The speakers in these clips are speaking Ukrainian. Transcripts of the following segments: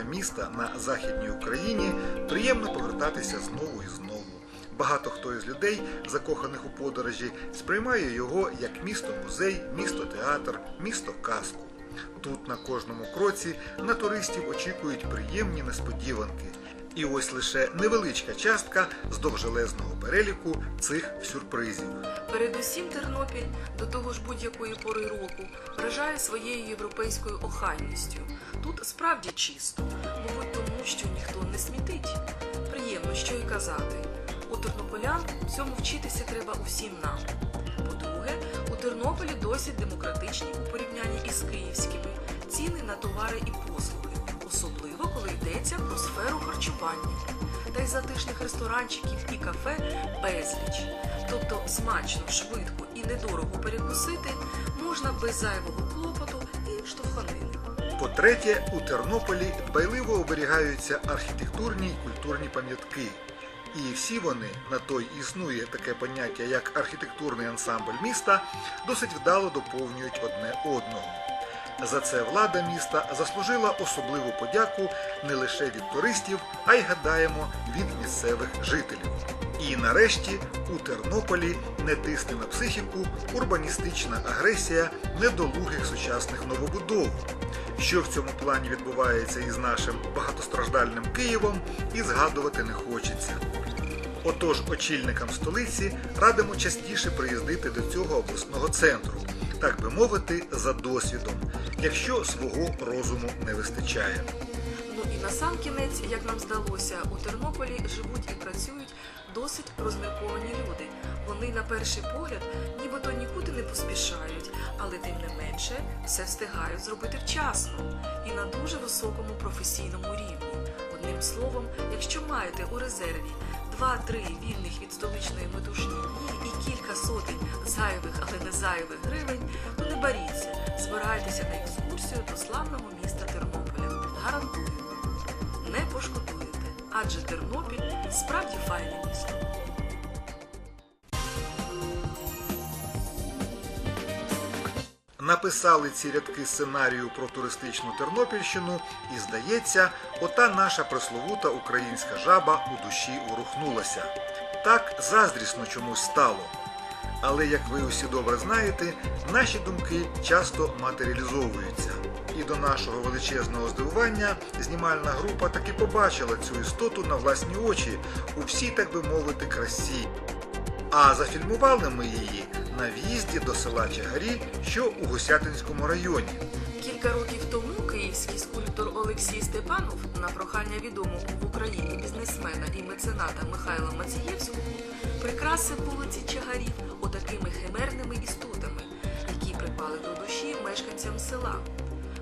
рідного міста на Західній Україні приємно повертатися знову і знову. Багато хто із людей, закоханих у подорожі, сприймає його як місто-музей, місто-театр, місто-казку. Тут на кожному кроці на туристів очікують приємні несподіванки. І ось лише невеличка частка з довжелезного переліку цих сюрпризів. Передусім Тернопіль до того ж будь-якої пори року вражає своєю європейською охайністю. Тут справді чисто, мабуть, тому що ніхто не смітить. Приємно, що й казати. У тернополян цьому вчитися треба усім нам. По-друге, у Тернополі досить демократичні у порівнянні із київськими ціни на товари і послуги, особливо коли йдеться про сферу харчування. Та й затишних ресторанчиків і кафе безліч. Тобто смачно, швидко і недорого перекусити можна без зайвого клопоту і штовханини. По-третє, у Тернополі дбайливо оберігаються архітектурні й культурні пам'ятки. І всі вони, на той існує таке поняття, як архітектурний ансамбль міста, досить вдало доповнюють одне одного. За це влада міста заслужила особливу подяку не лише від туристів, а й гадаємо від місцевих жителів. І нарешті у Тернополі не тисне на психіку урбаністична агресія недолугих сучасних новобудов. Що в цьому плані відбувається із нашим багатостраждальним Києвом, і згадувати не хочеться. Отож, очільникам столиці радимо частіше приїздити до цього обласного центру, так би мовити, за досвідом, якщо свого розуму не вистачає. Ну і на сам кінець, як нам здалося, у Тернополі живуть і працюють досить розмірковані люди. Вони на перший погляд нібито нікуди не поспішають, але тим не менше все встигають зробити вчасно і на дуже високому професійному рівні. Одним словом, якщо маєте у резерві 2-3 вільних від столичної метушні і кілька сотень зайвих, але не зайвих гривень, то не боріться, збирайтеся на екскурсію до славного міста Тернополя. Гарантую, не пошкодуєте, адже Тернопіль справді файне місто. Написали ці рядки сценарію про туристичну Тернопільщину, і здається, ота наша пресловута українська жаба у душі ворухнулася. Так заздрісно чомусь стало. Але як ви усі добре знаєте, наші думки часто матеріалізовуються. І до нашого величезного здивування знімальна група таки побачила цю істоту на власні очі у всій, так би мовити, красі. А зафільмували ми її на в'їзді до села Чагарі, що у Гусятинському районі. Кілька років тому київський скульптор Олексій Степанов на прохання відомого в Україні бізнесмена і мецената Михайла Мацієвського прикрасив вулиці Чагарів отакими химерними істотами, які припали до душі мешканцям села.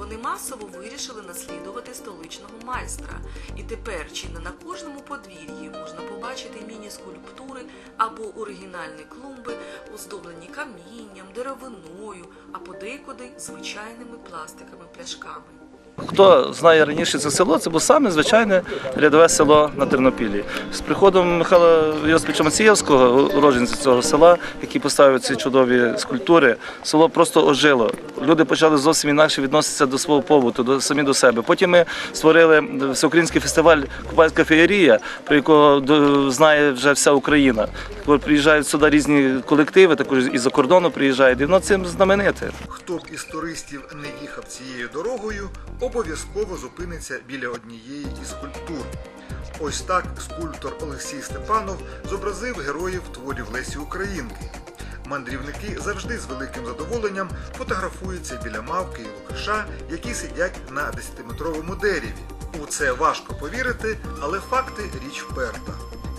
Вони масово вирішили наслідувати столичного майстра, і тепер чи не на кожному подвір'ї можна побачити міні-скульптури або оригінальні клумби, оздоблені камінням, деревиною, а подекуди звичайними пластиковими пляшками. Хто знає раніше це село, це було саме звичайне рядове село на Тернопіллі. З приходом Михайла Йосиповича Мацієвського, уродженця цього села, який поставив ці чудові скульптури, село просто ожило. Люди почали зовсім інакше відноситися до свого побуту, до самі до себе. Потім ми створили всеукраїнський фестиваль Купальська феєрія, про якого знає вже вся Україна. Приїжджають сюди різні колективи, також із за кордону приїжджають. І воно цим знамените. Хто б із туристів не їхав цією дорогою, обов'язково зупиниться біля однієї із скульптур. Ось так скульптор Олексій Степанов зобразив героїв творів Лесі Українки. Мандрівники завжди з великим задоволенням фотографуються біля мавки і лукаша, які сидять на 10-метровому дереві. У це важко повірити, але факти річ вперта.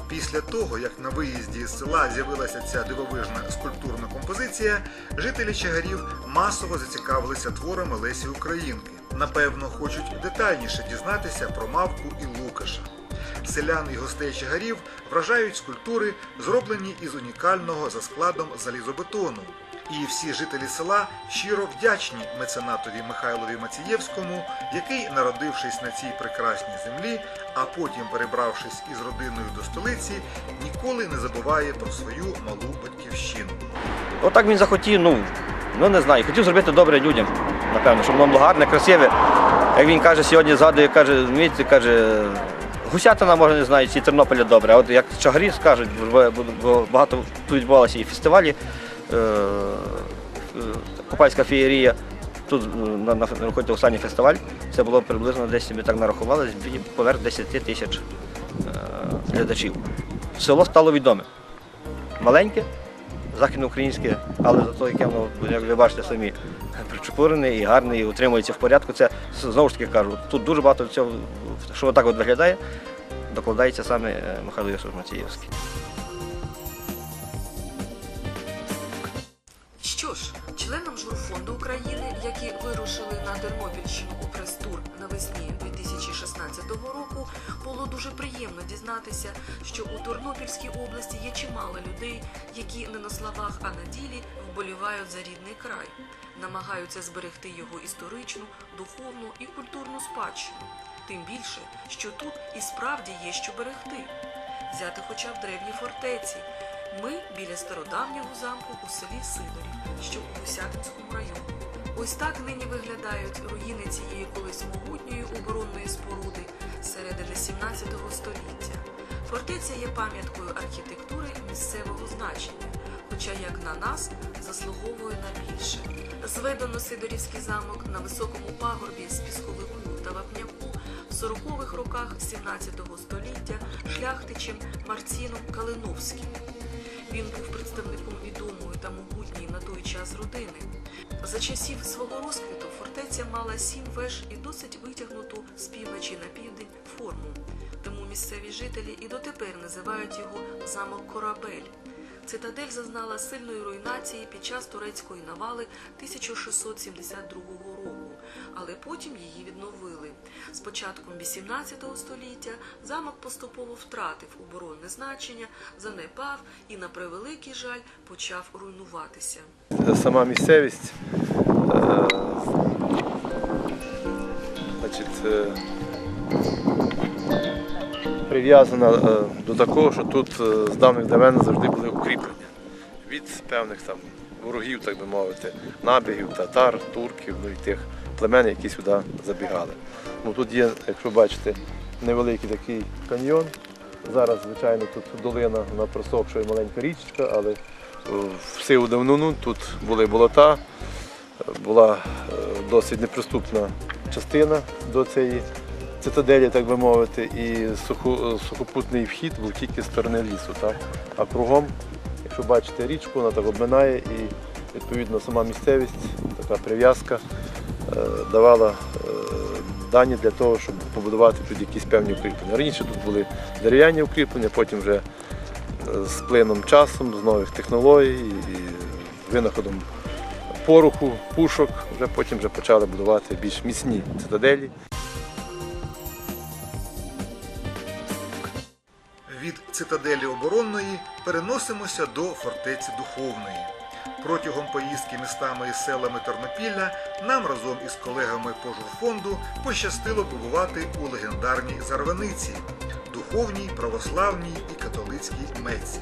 Після того, як на виїзді з села з'явилася ця дивовижна скульптурна композиція, жителі Чагарів масово зацікавилися творами Лесі Українки. Напевно, хочуть детальніше дізнатися про мавку і Лукаша. Селян і гостей Чагарів вражають скульптури, зроблені із унікального за складом залізобетону. І всі жителі села щиро вдячні меценатові Михайлові Мацієвському, який, народившись на цій прекрасній землі, а потім перебравшись із родиною до столиці, ніколи не забуває про свою малу батьківщину. Отак він захотів, ну, ну не знаю, хотів зробити добре людям, напевно, щоб воно було гарне, красиве. Як він каже, сьогодні згадує, каже, вмієте, каже, гусятина може не знаю, чи Тернополя добре. А от як чагарі скажуть, бо багато тут відбувалося і фестивалі, е, е, Купальська феєрія. Тут е, на, на, на останній фестиваль, це було приблизно десь ми так нарахували, поверх 10 тисяч е, глядачів. Село стало відоме. Маленьке, західноукраїнське, але зато яке воно, як ви бачите самі, причепурене і гарне, і утримується в порядку. Це знову ж таки кажу, тут дуже багато цього, що отак от виглядає, докладається саме е, Михайло Йосиф Мацієвський. Що ж, членам журфонду України, які вирушили на Тернопільщину у прес-тур навесні 2016 року, було дуже приємно дізнатися, що у Тернопільській області є чимало людей, які не на словах, а на ділі вболівають за рідний край, намагаються зберегти його історичну, духовну і культурну спадщину. Тим більше, що тут і справді є що берегти. Взяти хоча б древні фортеці. Ми біля стародавнього замку у селі Сидорів, що у Гусятинському районі. Ось так нині виглядають руїни цієї колись могутньої оборонної споруди середини 17 століття. Фортеця є пам'яткою архітектури місцевого значення, хоча, як на нас, заслуговує на більше. Зведено Сидорівський замок на високому пагорбі з пісковику та вапняку в 40-х роках 17 століття шляхтичем Марціном Калиновським. Він був представником відомої та могутньої на той час родини. За часів свого розквіту фортеця мала сім веж і досить витягнуту з півночі на південь форму. Тому місцеві жителі і дотепер називають його замок Корабель. Цитадель зазнала сильної руйнації під час турецької навали 1672 року, але потім її відновили. З початком 18 століття замок поступово втратив оборонне значення, занепав і, на превеликий жаль, почав руйнуватися. сама місцевість е, значить, е, прив'язана е, до такого, що тут з давних давен завжди були укріплення від певних там ворогів, так би мовити, набігів, татар, турків, ну і тих племен, які сюди забігали. Ну, тут є, якщо бачите, невеликий такий каньйон. Зараз, звичайно, тут долина, вона просохшує маленька річечка, але в сиву давнину тут були болота, була е, досить неприступна частина до цієї цитаделі, так би мовити, і сухо- сухопутний вхід був тільки з сторони лісу. Так? А кругом, якщо бачите річку, вона так обминає і відповідно сама місцевість, така прив'язка е, давала е, дані для того, щоб побудувати тут якісь певні укріплення. Раніше тут були дерев'яні укріплення, потім вже з плином часом, з нових технологій і винаходом пороху, пушок, вже потім вже почали будувати більш міцні цитаделі. Від цитаделі оборонної переносимося до фортеці духовної. Протягом поїздки містами і селами Тернопілля нам разом із колегами по журфонду пощастило побувати у легендарній Зарваниці, духовній, православній і католицькій Меці.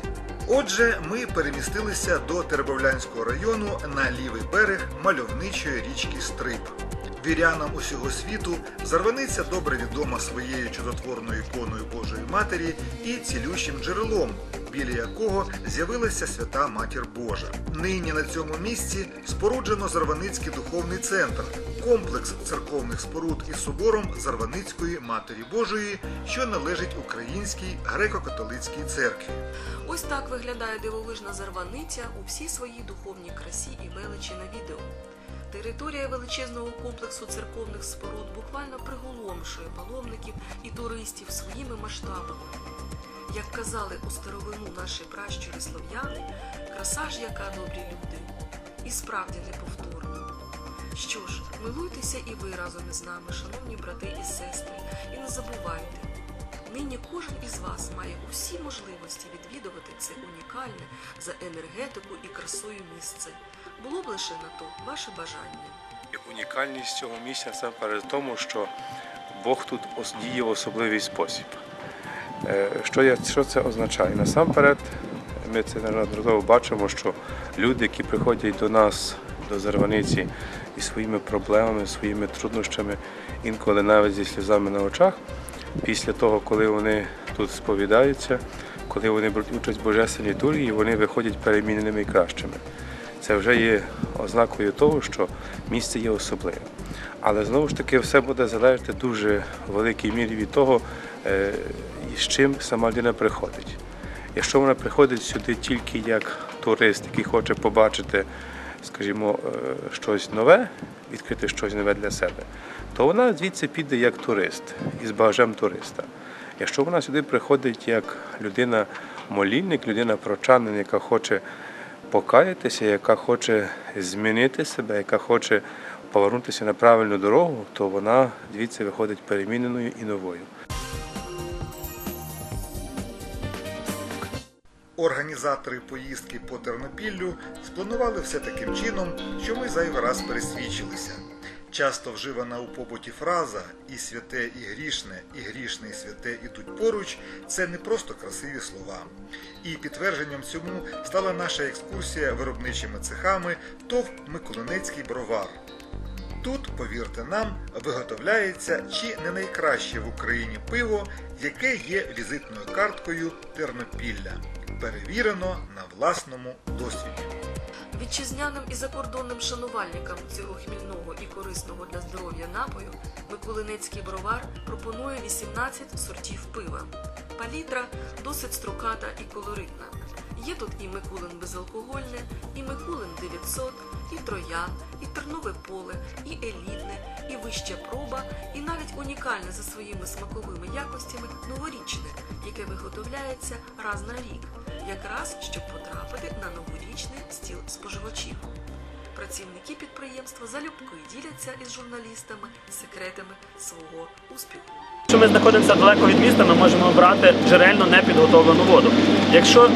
Отже, ми перемістилися до Теребовлянського району на лівий берег мальовничої річки Стрип. Вірянам усього світу Зарваниця добре відома своєю чудотворною іконою Божої Матері і цілющим джерелом, біля якого з'явилася свята Матір Божа. Нині на цьому місці споруджено Зарваницький духовний центр, комплекс церковних споруд із собором Зарваницької Матері Божої, що належить Українській греко-католицькій церкві. Ось так виглядає дивовижна зарваниця у всій своїй духовній красі і величі на відео. Територія величезного комплексу церковних споруд буквально приголомшує паломників і туристів своїми масштабами. Як казали у старовину наші пращури слов'яни, краса ж яка добрі люди, і справді неповторна. Що ж, милуйтеся і ви разом із нами, шановні брати і сестри, і не забувайте, нині кожен із вас має усі можливості відвідувати це унікальне за енергетику і красою місце. Було б лише на то ваше бажання. І Унікальність цього місця насамперед в тому, що Бог тут діє в особливий спосіб. Е, Що, я, що це означає? Насамперед, ми це неодноразово бачимо, що люди, які приходять до нас до Зарваниці із своїми проблемами, своїми труднощами, інколи навіть зі сльозами на очах. Після того, коли вони тут сповідаються, коли вони беруть участь в божественній літургії, вони виходять переміненими і кращими. Це вже є ознакою того, що місце є особливе. Але знову ж таки все буде залежати дуже в великій мірі від того, е, з чим сама людина приходить. Якщо вона приходить сюди тільки як турист, який хоче побачити, скажімо, е, щось нове, відкрити щось нове для себе, то вона звідси піде як турист із багажем туриста. Якщо вона сюди приходить як людина-молільник, людина-прочанин, яка хоче покаятися, яка хоче змінити себе, яка хоче повернутися на правильну дорогу, то вона звідси виходить переміненою і новою. Організатори поїздки по Тернопіллю спланували все таким чином, що ми зайвий раз пересвідчилися. Часто вживана у побуті фраза і святе, і грішне, і грішне, і святе ідуть поруч це не просто красиві слова. І підтвердженням цьому стала наша екскурсія виробничими цехами ТОВ Миколинецький бровар. Тут, повірте нам, виготовляється чи не найкраще в Україні пиво, яке є візитною карткою Тернопілля. Перевірено на власному досвіді. Вітчизняним і закордонним шанувальникам цього хмільного і корисного для здоров'я напою Миколинецький бровар пропонує 18 сортів пива. Палітра досить строката і колоритна. Є тут і Микулин безалкогольне, і Микулин 900, і Троян, і Тернове поле, і елітне, і вища проба, і навіть унікальне за своїми смаковими якостями новорічне, яке виготовляється раз на рік, якраз щоб потрапити на новорічний стіл споживачів. Працівники підприємства залюбки діляться із журналістами секретами свого успіху. Якщо ми знаходимося далеко від міста, ми можемо брати джерельно непідготовлену воду. Якщо е,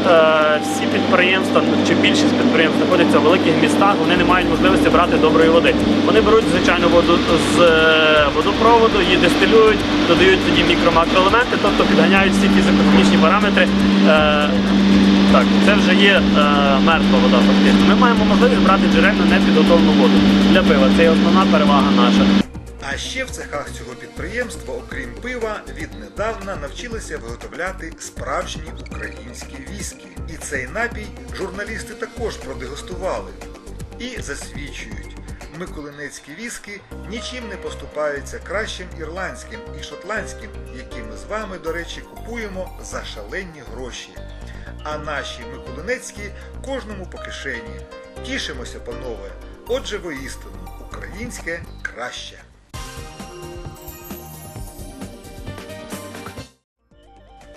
всі підприємства чи більшість підприємств знаходяться в великих містах, вони не мають можливості брати доброї води. Вони беруть звичайну воду з е, водопроводу, її дистилюють, додають тоді мікро-макроелементи, тобто підганяють всі фізико-хімічні параметри. Е, так, це вже є е, мертва вода фактично. Ми маємо можливість брати джерельно непідготовлену воду для пива. Це є основна перевага наша. А ще в цехах цього підприємства, окрім пива, віднедавна навчилися виготовляти справжні українські віскі. І цей напій журналісти також продегустували і засвідчують. Миколинецькі віскі нічим не поступаються кращим ірландським і шотландським, які ми з вами, до речі, купуємо за шалені гроші. А наші миколинецькі кожному по кишені. Тішимося, панове. Отже, воістину, українське краще.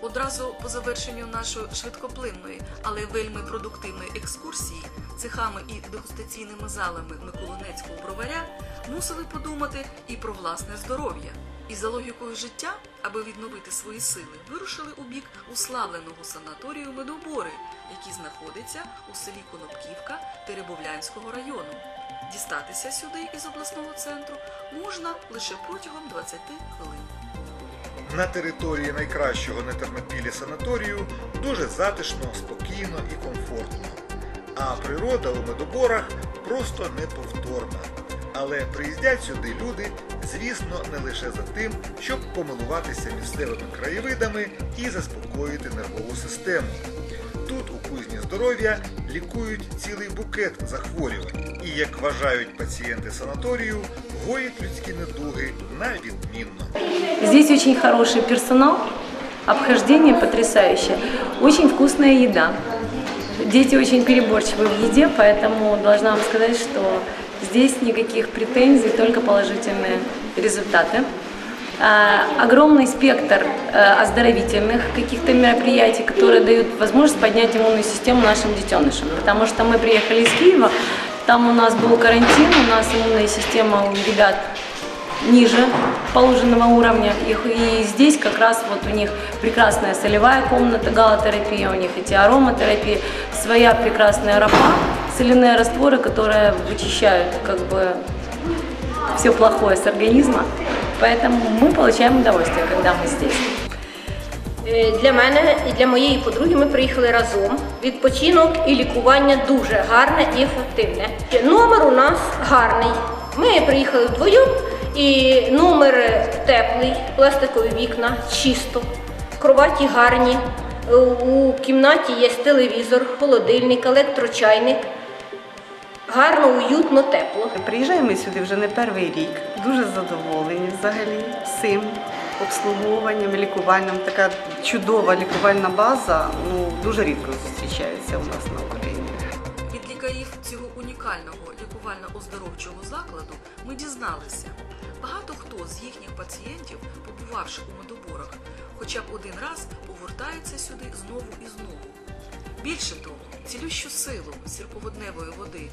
Одразу по завершенню нашої швидкоплинної, але вельми продуктивної екскурсії цехами і дегустаційними залами Миколинецького броваря мусили подумати і про власне здоров'я. І за логікою життя, аби відновити свої сили, вирушили у бік уславленого санаторію Медобори, який знаходиться у селі Конопківка Теребовлянського району. Дістатися сюди із обласного центру можна лише протягом 20 хвилин. На території найкращого на Тернопілі санаторію дуже затишно, спокійно і комфортно. А природа у медоборах просто неповторна. Але приїздять сюди люди, звісно, не лише за тим, щоб помилуватися місцевими краєвидами і заспокоїти нервову систему. Тут у кузні здоров'я лікують цілий букет захворювань і, як вважають пацієнти санаторію, гоять людські недуги на відмінно. Здесь хороший персонал, обхождение потрясающее, очень вкусная еда. Дети очень переборчивы в еде, поэтому должна вам сказать, что здесь никаких претензий, только положительные результаты. А, Огромный спектр э, оздоровительных каких-то мероприятий, которые дают возможность поднять иммунную систему нашим детенышам. Потому что мы приехали из Киева, там у нас был карантин, у нас иммунная система у ребят ниже положенного уровня. И здесь как раз вот у них прекрасная солевая комната, галотерапия, у них эти ароматерапии, своя прекрасная ропа, соляные растворы, которые вычищают как бы все плохое с организма. Поэтому мы получаем удовольствие, когда мы здесь. Е, Для мене і для моєї подруги ми приїхали разом. Відпочинок і лікування дуже гарне і ефективне. Номер у нас гарний. Ми приїхали вдвоєм, і номер теплий, пластикові вікна, чисто, кроваті гарні. Е, У кімнаті є телевізор, холодильник, електрочайник. Гарно, уютно, тепло. Приїжджаємо ми сюди вже не перший рік. Дуже задоволені взагалі всім обслуговуванням, лікуванням. Така чудова лікувальна база. Ну дуже рідко зустрічається у нас на Україні. Від лікарів цього унікального лікувально-оздоровчого закладу ми дізналися. Багато хто з їхніх пацієнтів, побувавши у медоборах, хоча б один раз повертається сюди знову і знову. Більше того, цілющу силу сірководневої води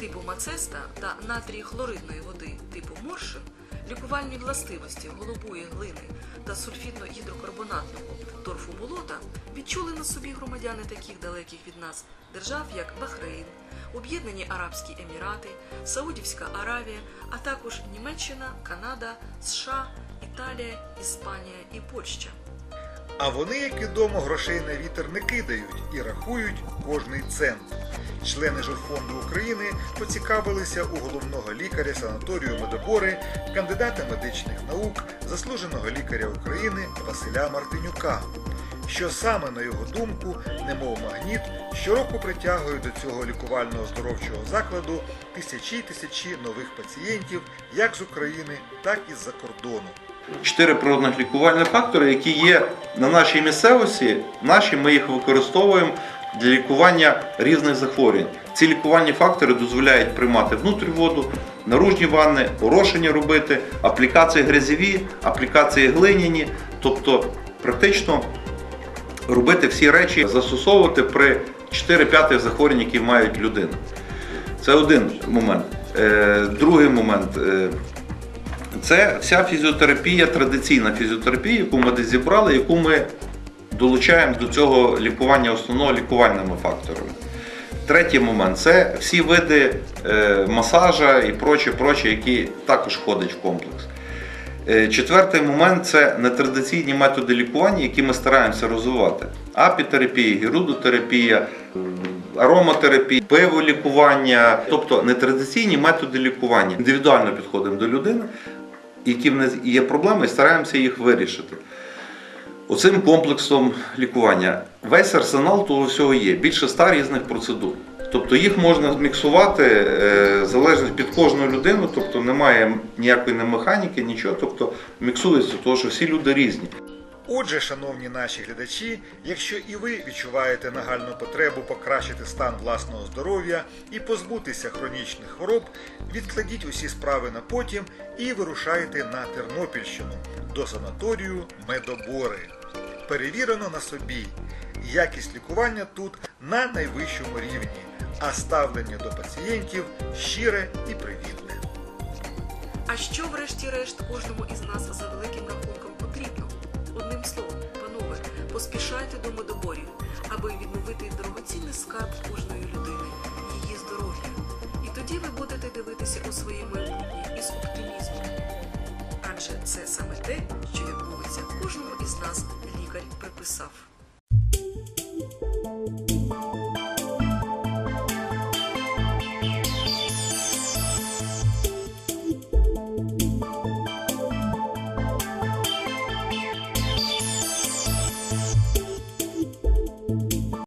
типу мацеста та натрій хлоридної води типу моршин, лікувальні властивості голубої глини та сульфідно-гідрокарбонатного торфу болота відчули на собі громадяни таких далеких від нас держав, як Бахрейн, Об'єднані Арабські Емірати, Саудівська Аравія, а також Німеччина, Канада, США, Італія, Іспанія і Польща. А вони, як відомо, грошей на вітер не кидають і рахують кожний цент. Члени журфонду України поцікавилися у головного лікаря санаторію Медобори, кандидата медичних наук, заслуженого лікаря України Василя Мартинюка. Що саме, на його думку, немов магніт, щороку притягує до цього лікувального здоровчого закладу тисячі й тисячі нових пацієнтів як з України, так і з-за кордону. Чотири природних лікувальних фактори, які є на нашій місцевості. Наші ми їх використовуємо для лікування різних захворювань. Ці лікувальні фактори дозволяють приймати внутрі воду, наружні ванни, орошення робити, аплікації грязеві, аплікації глиняні, тобто практично робити всі речі, застосовувати при 4-5 захворювань, які мають людина. Це один момент. Е, Другий момент. Це вся фізіотерапія, традиційна фізіотерапія, яку ми десь зібрали, яку ми долучаємо до цього лікування основного лікувальними факторами. Третій момент це всі види е, масажа і проче, проче, які також входять в комплекс. Е, Четвертий момент це нетрадиційні методи лікування, які ми стараємося розвивати. Апітерапія, герудотерапія, м, ароматерапія, пиволікування, тобто нетрадиційні методи лікування. Індивідуально підходимо до людини, які в нас є проблеми, і стараємося їх вирішити. Оцим комплексом лікування весь арсенал того всього є. Більше ста різних процедур. Тобто їх можна зміксувати е, залежно від кожну людину, тобто немає ніякої не механіки, нічого. Тобто міксується, тому що всі люди різні. Отже, шановні наші глядачі, якщо і ви відчуваєте нагальну потребу покращити стан власного здоров'я і позбутися хронічних хвороб, відкладіть усі справи на потім і вирушайте на Тернопільщину до санаторію Медобори. Перевірено на собі. Якість лікування тут на найвищому рівні, а ставлення до пацієнтів щире і привітне. А що, врешті-решт, кожному із нас за великим рахунком? Одним словом, панове, поспішайте до медоборів, аби відновити дорогоцінний скарб кожної людини, її здоров'я. І тоді ви будете дивитися у своє майбутнє із оптимізмом. Адже це саме те, що відбудеться кожному із нас лікар приписав.